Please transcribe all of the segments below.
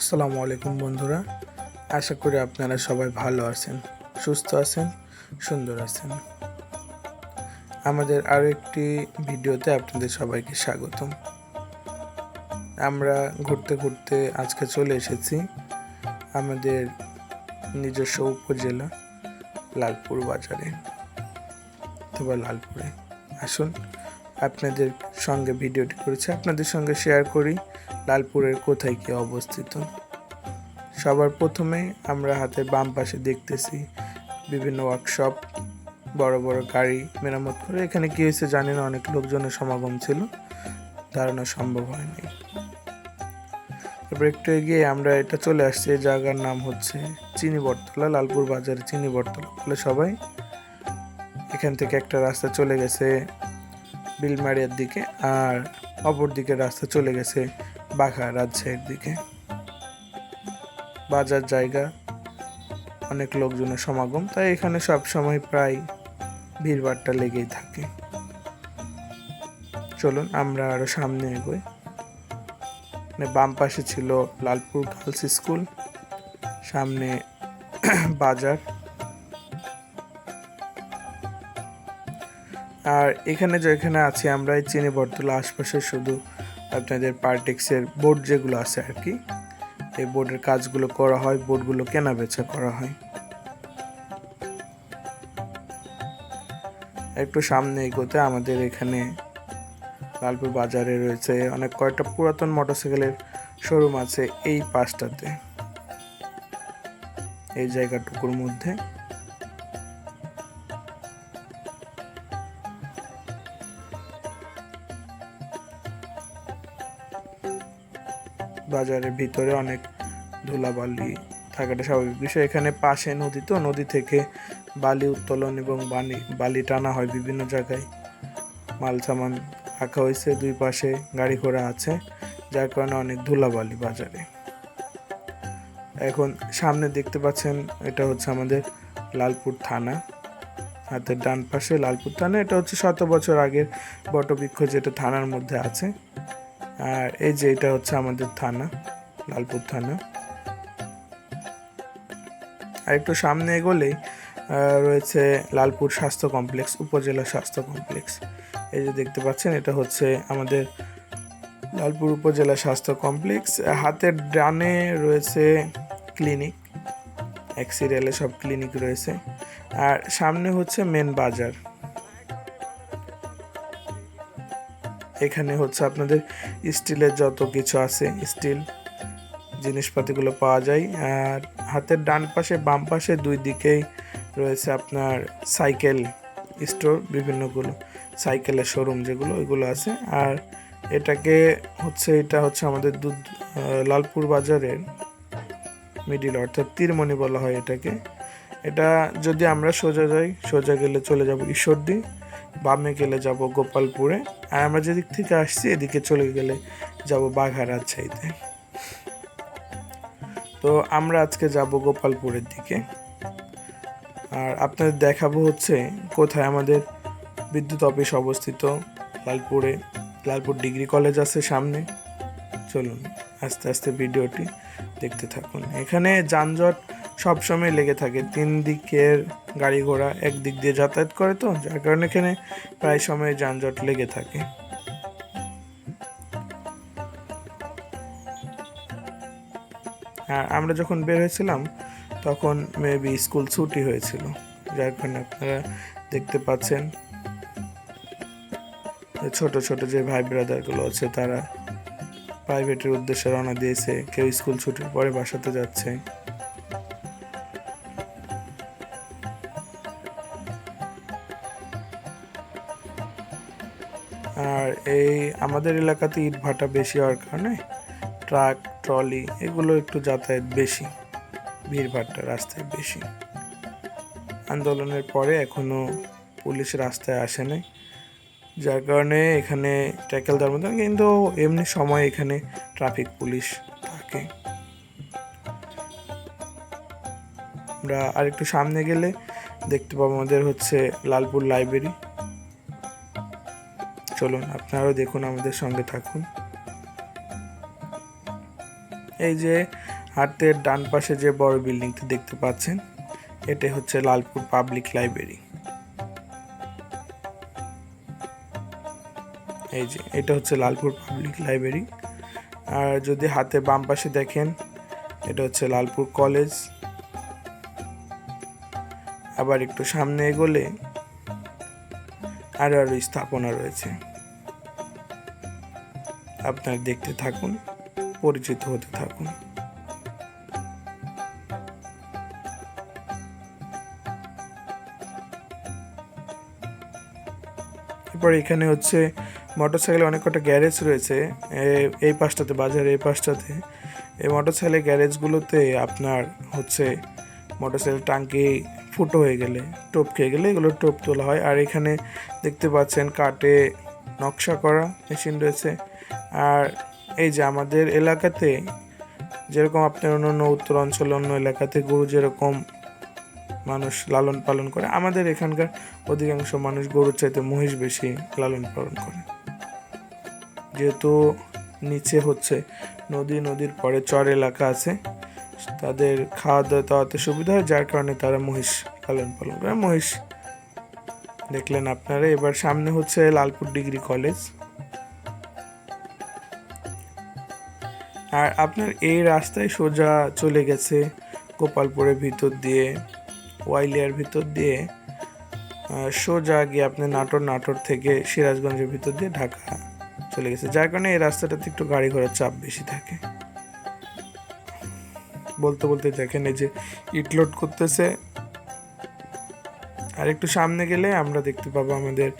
আসসালামু আলাইকুম বন্ধুরা। আশা করি আপনারা সবাই ভালো আছেন, সুস্থ আছেন, সুন্দর আছেন। আমাদের আরও একটি ভিডিওতে আপনাদের সবাইকে স্বাগতম। আমরা ঘুরতে ঘুরতে আজকে চলে এসেছি আমাদের নিজস্ব উপজেলা লালপুর বাজারে, অথবা লালপুরে। আসুন আপনাদের সঙ্গে ভিডিওটি করেছি। আপনাদের সঙ্গে শেয়ার করি লালপুরের কোথায় কি অবস্থিত। সবার প্রথমে আমরা হাতের বাম পাশে দেখতেছি বিভিন্ন ওয়ার্কশপ বড় বড় গাড়ি মেরামত করে। এখানে কি হয়েছে জানি না অনেক লোকজনের সমাগম ছিল। ধারণা সম্ভব হয়নি। এবার একটু এগিয়ে আমরা এটা চলে আসছি। এই জায়গার নাম হচ্ছে চিনি বটতলা লালপুর বাজারে চিনি বটতলা বলে সবাই এখান থেকে একটা রাস্তা চলে গেছে। বিলমারিয়ার দিকে আর অপর দিকে রাস্তা চলে গেছে বাঘা রাজশাহীর দিকে। বাজার জায়গা, অনেক লোকজনের সমাগম, তাই এখানে সব সময় প্রায় ভিড়ভাড়টা লেগেই থাকে। চলুন আমরা আরও সামনে এগোই। মানে বাম পাশে ছিল লালপুর গার্লস স্কুল, সামনে বাজার। আর এখানে যেখানে আছি আমরা এই চিনি বটতলা, আশপাশে শুধু আপনাদের পার্টেক্সের বোর্ড যেগুলো আছে আর কি, এই বোর্ডের কাজগুলো করা হয় বোর্ডগুলো কেনা বেচা করা হয়। একটু সামনে এগোতে আমাদের এখানে লালপুর বাজারে রয়েছে অনেক কয়েকটা পুরাতন মোটরসাইকেলের শোরুম আছে এই পাশটাতে, এই জায়গাটুকুর মধ্যে। বাজারের ভিতরে অনেক ধুলাবালি থাকাটা স্বাভাবিক। বিষয় এখানে পাশে নদী তো, নদী থেকে বালি উত্তোলন এবং বালি বালি টানা হয় বিভিন্ন জায়গায়। মাল সামান রাখা হয়েছে, দুই পাশে গাড়ি ঘোড়া আছে, যার কারণে অনেক ধুলাবালি বাজারে। এখন সামনে দেখতে পাচ্ছেন, এটা হচ্ছে আমাদের লালপুর থানা। হাতের ডান পাশে লালপুর থানা, এটা হচ্ছে শত বছর আগের বটবৃক্ষ যেটা থানার মধ্যে আছে। আর এই যে এটা হচ্ছে আমাদের থানা, লালপুর থানা। আর একটু সামনে এগোলেই রয়েছে লালপুর স্বাস্থ্য কমপ্লেক্স, উপজেলা স্বাস্থ্য কমপ্লেক্স। এই যে দেখতে পাচ্ছেন, এটা হচ্ছে আমাদের লালপুর উপজেলা স্বাস্থ্য কমপ্লেক্স। হাতের ডানে রয়েছে ক্লিনিক, এক সিরিয়ালে সব ক্লিনিক রয়েছে। আর সামনে হচ্ছে মেন বাজার। এখানে হচ্ছে আপনাদের স্টিলের যত কিছু আছে, স্টিল জিনিসপাতিগুলো পাওয়া যায়। আর হাতের ডান পাশে, বাম পাশে দুই দিকেই রয়েছে আপনার সাইকেল স্টোর, বিভিন্নগুলো সাইকেলের শোরুম যেগুলো, ওইগুলো আছে। আর এটাকে হচ্ছে, এটা হচ্ছে আমাদের দুধ লালপুর বাজারের মিডিল অর্থাৎ তীরমণি বলা হয় এটাকে। এটা যদি আমরা সোজা যাই, সোজা গেলে চলে যাব ঈশ্বরদী। বামে গেলে যাব গোপালপুরে, আর আমরা যেদিক থেকে আসছি এদিকে চলে গেলে যাব বাঘা রাজশাহীতে তো আমরা আজকে যাব গোপালপুরের দিকে। আর আপনাদের দেখাবো হচ্ছে কোথায় আমাদের বিদ্যুৎ অফিস অবস্থিত, লালপুরে। লালপুর ডিগ্রি কলেজ আছে সামনে। চলুন আস্তে আস্তে ভিডিওটি দেখতে থাকুন। এখানে যানজট সবসময় লেগে থাকে। তিন দিকের গাড়ি ঘোড়া এক দিক দিয়ে যাতায়াত করে তো, যার কারণে এখানে প্রায় সময় যানজট লেগে থাকে। আর আমরা যখন বের হয়েছিলাম, তখন মেবি স্কুল ছুটি হয়েছিল, যার কারণে আপনারা দেখতে পাচ্ছেন ছোট ছোট যে ভাই ব্রাদারগুলো আছে, তারা প্রাইভেটের উদ্দেশ্যে রওনা দিয়েছে, কেউ স্কুল ছুটির পরে বাসাতে যাচ্ছে। আমাদের এলাকাতে ইট ভাটা বেশি হওয়ার কারণে ট্রাক, ট্রলি এগুলো একটু যাতায়াত বেশি ভিড়ভাট্টা রাস্তায় বেশি। আন্দোলনের পরে এখনও পুলিশ রাস্তায় আসে নাই, যার কারণে এখানে ট্যাকেল দেওয়ার মতো কিন্তু এমনি সময় এখানে ট্রাফিক পুলিশ থাকে। আমরা আরেকটু সামনে গেলে দেখতে পাবো আমাদের হচ্ছে লালপুর লাইব্রেরি। চলুন আপনারাও দেখুন, আমাদের সঙ্গে থাকুন। এই যে হাতের ডান পাশে যে বড় বিল্ডিংটি দেখতে পাচ্ছেন, এটা হচ্ছে লালপুর পাবলিক লাইব্রেরি। এই যে, এটা হচ্ছে লালপুর পাবলিক লাইব্রেরি। আর যদি হাতে বাম পাশে দেখেন, এটা হচ্ছে লালপুর কলেজ। আবার একটু সামনে এগোলে আরও আরও স্থাপনা রয়েছে। আপনার দেখতে থাকুন, পরিচিত হতে থাকুন। এরপর এখানে হচ্ছে মোটর মোটরসাইকেলে অনেক কটা গ্যারেজ রয়েছে এই পাশটাতে বাজারে এই পাশটাতে। এই মোটরসাইকেলের গ্যারেজগুলোতে আপনার হচ্ছে মোটরসাইকেল টাঙ্কি ফুটো হয়ে গেলে, টোপ খেয়ে গেলে এগুলো টোপ তোলা হয়। আর এখানে দেখতে পাচ্ছেন কাটে নকশা করা মেশিন রয়েছে। আর এই যে আমাদের এলাকাতে, যেরকম আপনার অন্য অন্য উত্তর অঞ্চলে অন্য এলাকাতে গরু যেরকম মানুষ লালন পালন করে, আমাদের এখানকার অধিকাংশ মানুষ গরুর চাইতে মহিষ বেশি লালন পালন করে। যেহেতু নিচে হচ্ছে, নদী, নদীর পরে চর এলাকা আছে। তাদের খাওয়া দাওয়া দাওয়াতে সুবিধা হয়, যার কারণে তারা মহিষ লালন পালন করে। মহিষ দেখলেন আপনারা, এবার সামনে হচ্ছে লালপুর ডিগ্রি কলেজ। আর আপনার এই রাস্তায় সোজা চলে গেছে গোপালপুরের ভিতর দিয়ে, ওয়াইলিয়ার ভিতর দিয়ে। সোজা গিয়ে আপনি নাটোর নাটোর থেকে সিরাজগঞ্জের ভিতর দিয়ে ঢাকা চলে গেছে। যার কারণে এই রাস্তাটাতে একটু গাড়ি ঘোড়ার চাপ বেশি থাকে। বলতে বলতে দেখেন এই যে ইট লোড করতেছে। আর একটু সামনে গেলে আমরা দেখতে পাবো আমাদের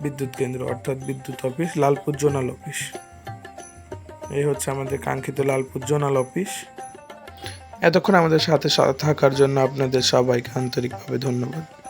বিদ্যুৎ কেন্দ্র, অর্থাৎ বিদ্যুৎ অফিস, লালপুর জোনাল অফিস। এই হচ্ছে আমাদের কাঙ্ক্ষিত লালপুর জোনাল অফিস। এতক্ষণ আমাদের সাথে থাকার জন্য আপনাদের সবাইকে আন্তরিকভাবে ধন্যবাদ।